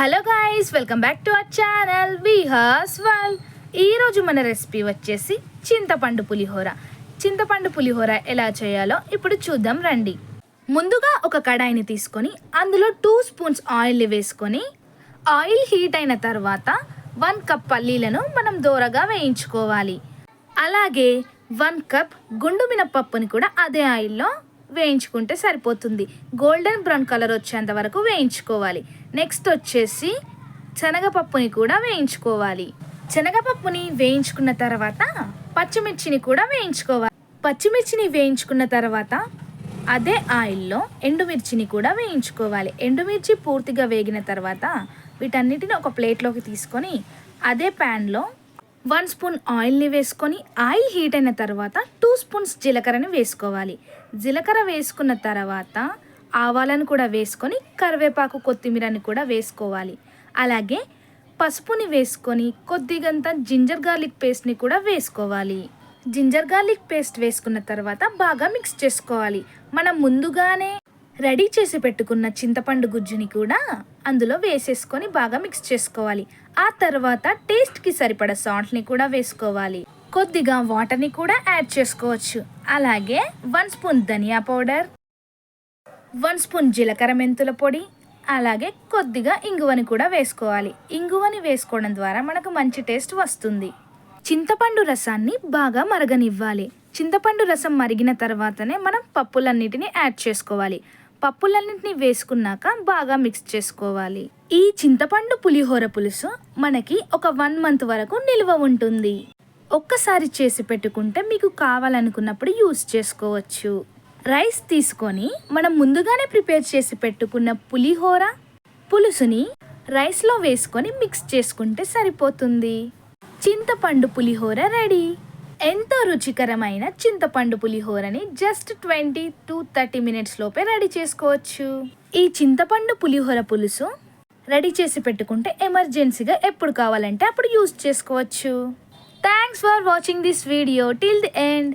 Hello guys welcome back to our channel Vihas వల్ ఈరోజు మన రెసిపీ వచ్చేసి చింతపండు పులిహోర. చింతపండు పులిహోర ఎలా చేయాలో ఇప్పుడు చూద్దాం రండి. ముందుగా ఒక కడాయిని తీసుకొని అందులో టూ స్పూన్స్ ఆయిల్ వేసుకొని ఆయిల్ హీట్ అయిన తర్వాత వన్ కప్ పల్లీలను మనం దూరగా వేయించుకోవాలి. అలాగే వన్ కప్ గుండు మినపప్పుని కూడా అదే ఆయిల్లో వేయించుకుంటే సరిపోతుంది. గోల్డెన్ బ్రౌన్ కలర్ వచ్చేంత వరకు వేయించుకోవాలి. నెక్స్ట్ వచ్చేసి శనగపప్పుని కూడా వేయించుకోవాలి. శనగపప్పుని వేయించుకున్న తర్వాత పచ్చిమిర్చిని కూడా వేయించుకోవాలి. పచ్చిమిర్చిని వేయించుకున్న తర్వాత అదే ఆయిల్లో ఎండుమిర్చిని కూడా వేయించుకోవాలి. ఎండుమిర్చి పూర్తిగా వేగిన తర్వాత వీటన్నిటిని ఒక ప్లేట్లోకి తీసుకొని అదే ప్యాన్లో వన్ స్పూన్ ఆయిల్ని వేసుకొని ఆయిల్ హీట్ అయిన తర్వాత టూ స్పూన్స్ జీలకర్రని వేసుకోవాలి. జీలకర్ర వేసుకున్న తర్వాత ఆవాలను కూడా వేసుకొని కరివేపాకు కొత్తిమీరని కూడా వేసుకోవాలి. అలాగే పసుపుని వేసుకొని కొద్దిగంత జింజర్ గార్లిక్ పేస్ట్ని కూడా వేసుకోవాలి. జింజర్ గార్లిక్ పేస్ట్ వేసుకున్న తర్వాత బాగా మిక్స్ చేసుకోవాలి. మనం ముందుగానే రెడీ చేసి పెట్టుకున్న చింతపండు గుజ్జుని కూడా అందులో వేసేసుకొని బాగా మిక్స్ చేసుకోవాలి. ఆ తర్వాత టేస్ట్కి సరిపడ సాల్ట్ని కూడా వేసుకోవాలి. కొద్దిగా వాటర్ని కూడా యాడ్ చేసుకోవచ్చు. అలాగే వన్ స్పూన్ ధనియా పౌడర్ వన్ స్పూన్ జీలకర్ర మెంతుల పొడి అలాగే కొద్దిగా ఇంగువని కూడా వేసుకోవాలి. ఇంగువని వేసుకోవడం ద్వారా మనకు మంచి టేస్ట్ వస్తుంది. చింతపండు రసాన్ని బాగా మరగనివ్వాలి. చింతపండు రసం మరిగిన తర్వాతనే మనం పప్పులన్నిటిని యాడ్ చేసుకోవాలి. పప్పులన్నింటినీ వేసుకున్నాక బాగా మిక్స్ చేసుకోవాలి. ఈ చింతపండు పులిహోర పులుసు మనకి ఒక వన్ మంత్ వరకు నిల్వ ఉంటుంది. ఒక్కసారి చేసి పెట్టుకుంటే మీకు కావాలనుకున్నప్పుడు యూస్ చేసుకోవచ్చు. రైస్ తీసుకొని మనం ముందుగానే ప్రిపేర్ చేసి పెట్టుకున్న పులిహోర పులుసుని రైస్లో వేసుకొని మిక్స్ చేసుకుంటే సరిపోతుంది. చింతపండు పులిహోర రెడీ ఎంతో రుచికరమైన చింతపండు పులిహోరని just twenty to thirty minutes లోపే రెడీ చేసుకోవచ్చు. ఈ చింతపండు పులిహోర పులుసు రెడీ చేసి పెట్టుకుంటే ఎమర్జెన్సీగా ఎప్పుడు కావాలంటే అప్పుడు యూస్ చేసుకోవచ్చు. Thanks for watching this video till the end